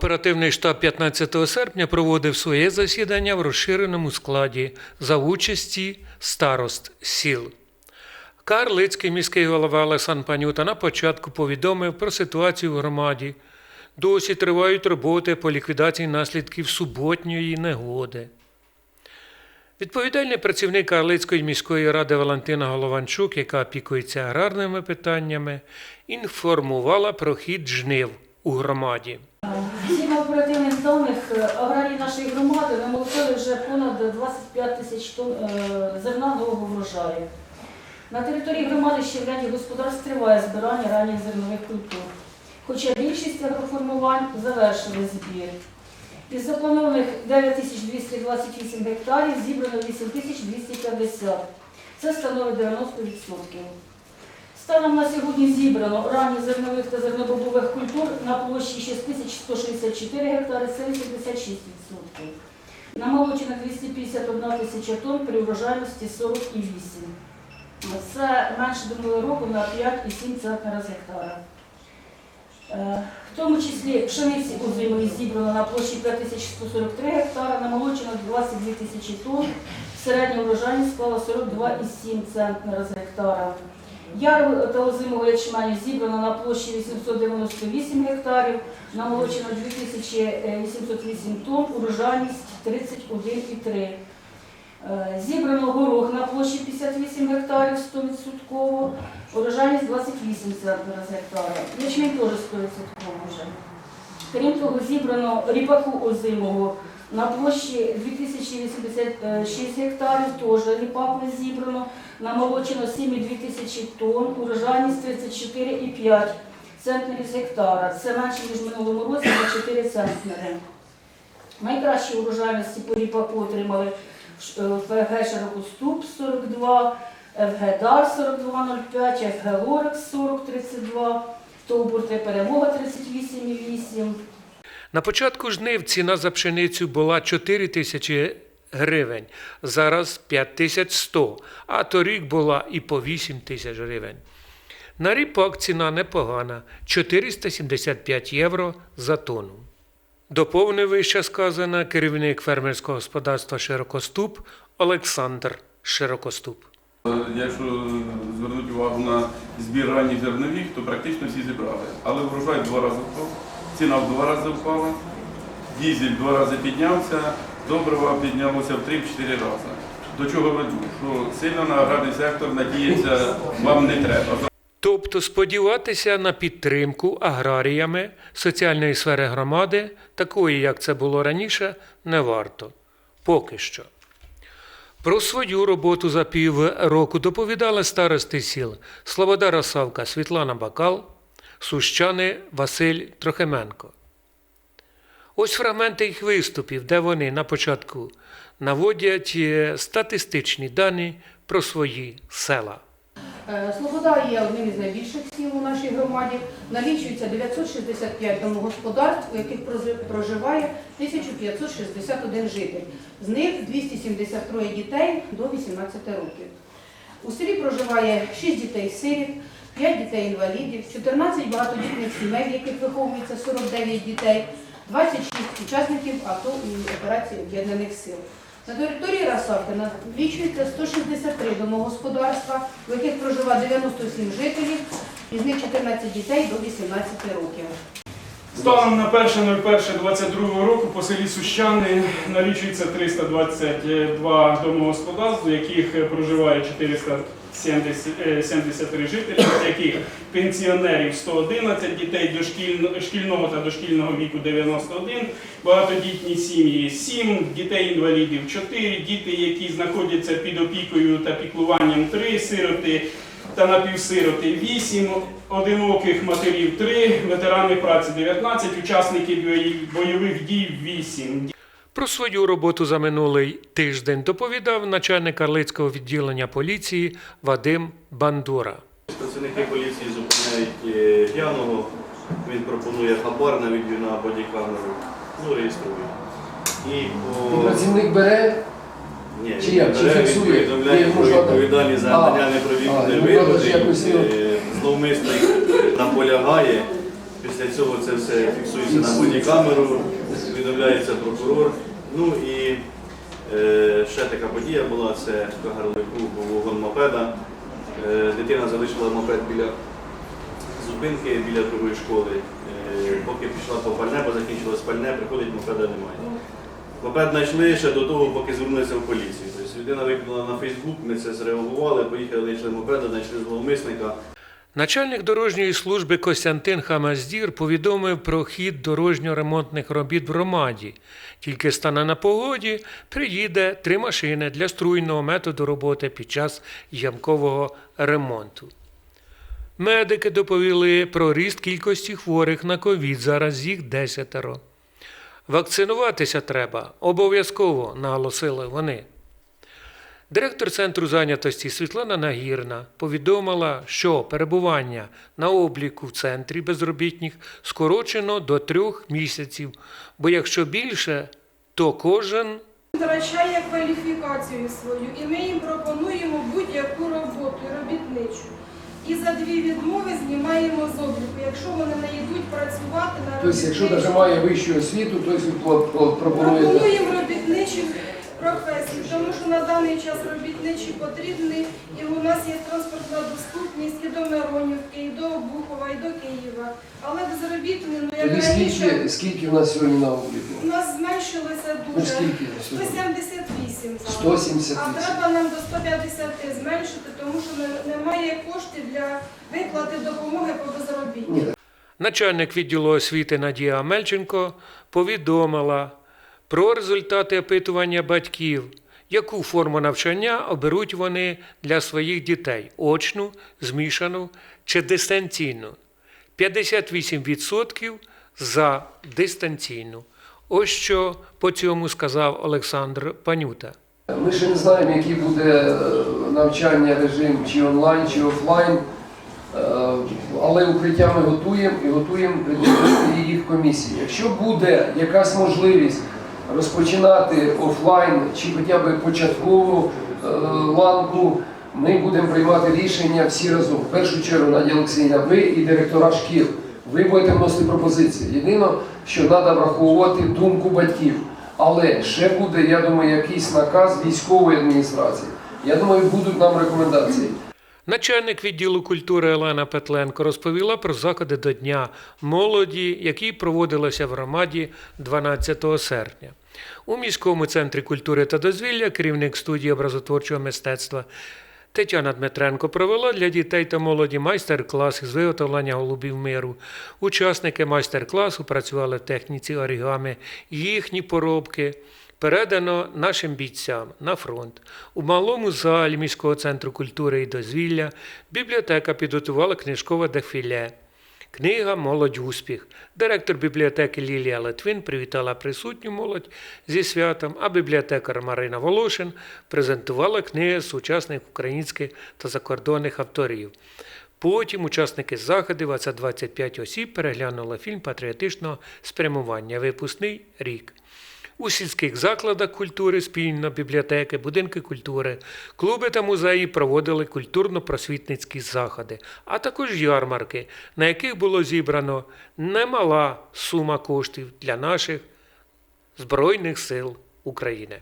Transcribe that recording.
Оперативний штаб 15 серпня проводив своє засідання в розширеному складі за участі старост сіл. Карлицький міський голова Олександр Панюта на початку повідомив про ситуацію в громаді. Досі тривають роботи по ліквідації наслідків суботньої негоди. Відповідальний працівник Карлицької міської ради Валентина Голованчук, яка опікується аграрними питаннями, інформувала про хід жнив у громаді. Згідно оперативних даних, е, аграрії нашої громади намолотили вже понад 25 тисяч тонн е, зерна нового врожаю. На території громади ще в господарств триває збирання ранніх зернових культур. Хоча більшість агроформувань завершили збір. Із запланованих 9228 гектарів зібрано 8250. Це становить 90%. Станом на сьогодні зібрано ранніх зернових та зернобобових культур на площі 6164 гектари, це 86%. Намолочено 251 тисяча тонн при врожайності 48. Це менше до минулого року на 5,7 центнера з гектара. Е, В тому числі пшениці озимої зібрано на площі 5143 гектара, намолочено 22 тисячі тонн, середня врожайність склала 42,7 центнера з гектара. Яру та озимого ячменю зібрано на площі 898 гектарів, намолочено 2808 тонн, урожайність 31,3. Е, Зібрано горох на площі 58 гектарів 100%, урожайність 28 центнера з. Ячмінь теж 100% вже. Крім того, зібрано ріпаку озимого на площі 2086 гектарів, теж ріпак не зібрано, намолочено 7,2 тисячі тонн, урожайність 34,5 центнерів з гектара. Це менше, ніж в минулому році на 4 центнери. Найкращі урожайності по ріпаку отримали е, ФГ Широкоступ 42, ФГ Дар 42,05, ФГ Лорекс 40,32, Товбурте Перемога 38,8. На початку жнив ціна за пшеницю була 4 тисячі гривень, зараз 5100, а торік була і по 8 тисяч гривень. На ріпак ціна непогана 475 євро за тонну. Доповнив вище сказане керівник фермерського господарства Широкоступ Олександр Широкоступ. Якщо звернути увагу на збір ранніх зернових, то практично всі зібрали. Але врожай два рази впав, ціна в два рази впала, дізель два рази піднявся, добрива піднялося в 3-4 рази. До чого веду? Що сильно на аграрний сектор надіятися вам не треба. Тобто сподіватися на підтримку аграріями соціальної сфери громади, такої, як це було раніше, не варто. Поки що. Про свою роботу за півроку доповідали старости сіл Слобода Росавка Світлана Бакал, Сущани Василь Трохименко. Ось фрагменти їх виступів, де вони на початку наводять е, статистичні дані про свої села. Е, Слобода є одним із найбільших сіл у нашій громаді. Налічується 965 домогосподарств, у яких проживає 1561 житель. З них 273 дітей до 18 років. У селі проживає 6 дітей-сиріт, 5 дітей-інвалідів, 14 багатодітних сімей, в яких виховується 49 дітей, 26 учасників АТО і операції Об'єднаних сил. На території Расавки налічується 163 домогосподарства, в яких проживає 97 жителів, із них 14 дітей до 18 років. Станом на 1.01.22 року по селі Сущани налічується 322 домогосподарств, в яких проживає 473 жителі, з яких пенсіонерів 111, дітей дошкільно- шкільного та дошкільного віку 91, багатодітні сім'ї 7, дітей-інвалідів 4, діти, які знаходяться під опікою та піклуванням 3, сироти та напівсироти 8, одиноких матерів 3, ветерани праці 19, учасники бойових дій 8. Про свою роботу за минулий тиждень доповідав начальник Карлицького відділення поліції Вадим Бандура. Працівники поліції зупиняють е, п'яного, він пропонує хабар на відео на бодікамеру, ну реєструє. І І по працівник бере, ні, чи як? Чи фіксує? повідомляє про відповідальність за надання ну. Е, Зловмисник наполягає Після цього це все фіксується на бодікамеру, повідомляється прокурор. Ну і е, ще така подія була, це в Кагарлику був вогон мопеда. Е, дитина залишила мопед біля зупинки, біля другої школи. Е, поки пішла по пальне, бо закінчилось пальне, приходить, мопеда немає. Мопед знайшли ще до того, поки звернулися в поліцію. Тобто людина викинула на Фейсбук, ми це зреагували, поїхали, знайшли мопеда, знайшли зловмисника. Начальник дорожньої служби Костянтин Хамаздір повідомив про хід дорожньо-ремонтних робіт в громаді. Тільки стане на погоді, приїде три машини для струйного методу роботи під час ямкового ремонту. Медики доповіли про ріст кількості хворих на ковід, зараз їх десятеро. Вакцинуватися треба обов'язково, наголосили вони. Директор центру зайнятості Світлана Нагірна повідомила, що перебування на обліку в центрі безробітних скорочено до трьох місяців, бо якщо більше, то кожен втрачає кваліфікацію свою, і ми їм пропонуємо будь-яку роботу робітничу і за дві відмови знімаємо з обліку, якщо вони не йдуть працювати на Тобто, якщо навіть має вищу освіту, то. Пропонуємо робітничі професій, тому що на даний час робітничі потрібні, і у нас є транспортна доступність і до Миронівки, і до Обухова, і до Києва. Але безробітні, ну як Тоді тобто, скільки, скільки в нас сьогодні на обліку? у нас зменшилося Ну, дуже. скільки 170 170 170 А треба нам до 150 зменшити, тому що немає коштів для виплати допомоги по безробітті. Начальник відділу освіти Надія Амельченко повідомила про результати опитування батьків, яку форму навчання оберуть вони для своїх дітей очну, змішану чи дистанційну. 58% за дистанційну. Ось що по цьому сказав Олександр Панюта. Ми ще не знаємо, який буде е, навчання режим, чи онлайн, чи офлайн. Е, Але укриття ми готуємо і готуємо підготовити їх комісії. Якщо буде якась можливість розпочинати офлайн чи хоча б початкову е, ланку, ми будемо приймати рішення всі разом. В першу чергу, Надія Олексійовна, ви і директора шкіл. Ви будете вносити пропозиції. Єдине, що треба враховувати думку батьків. Але ще буде, я думаю, якийсь наказ військової адміністрації. Я думаю, будуть нам рекомендації. Начальник відділу культури Олена Петленко розповіла про заходи до Дня молоді, які проводилися в громаді 12 серпня. У міському центрі культури та дозвілля керівник студії образотворчого мистецтва Тетяна Дмитренко провела для дітей та молоді майстер-клас із виготовлення голубів миру. Учасники майстер-класу працювали в техніці орігами, їхні поробки передано нашим бійцям на фронт. У малому залі міського центру культури і дозвілля бібліотека підготувала книжкове дефіле. Книга Молодь успіх. Директор бібліотеки Лілія Литвин привітала присутню молодь зі святом, а бібліотекар Марина Волошин презентувала книги сучасних українських та закордонних авторів. Потім учасники заходу, а це 25 осіб, переглянули фільм патріотичного спрямування Випускний рік. У сільських закладах культури спільно бібліотеки, будинки культури, клуби та музеї проводили культурно-просвітницькі заходи, а також ярмарки, на яких було зібрано немала сума коштів для наших Збройних сил України.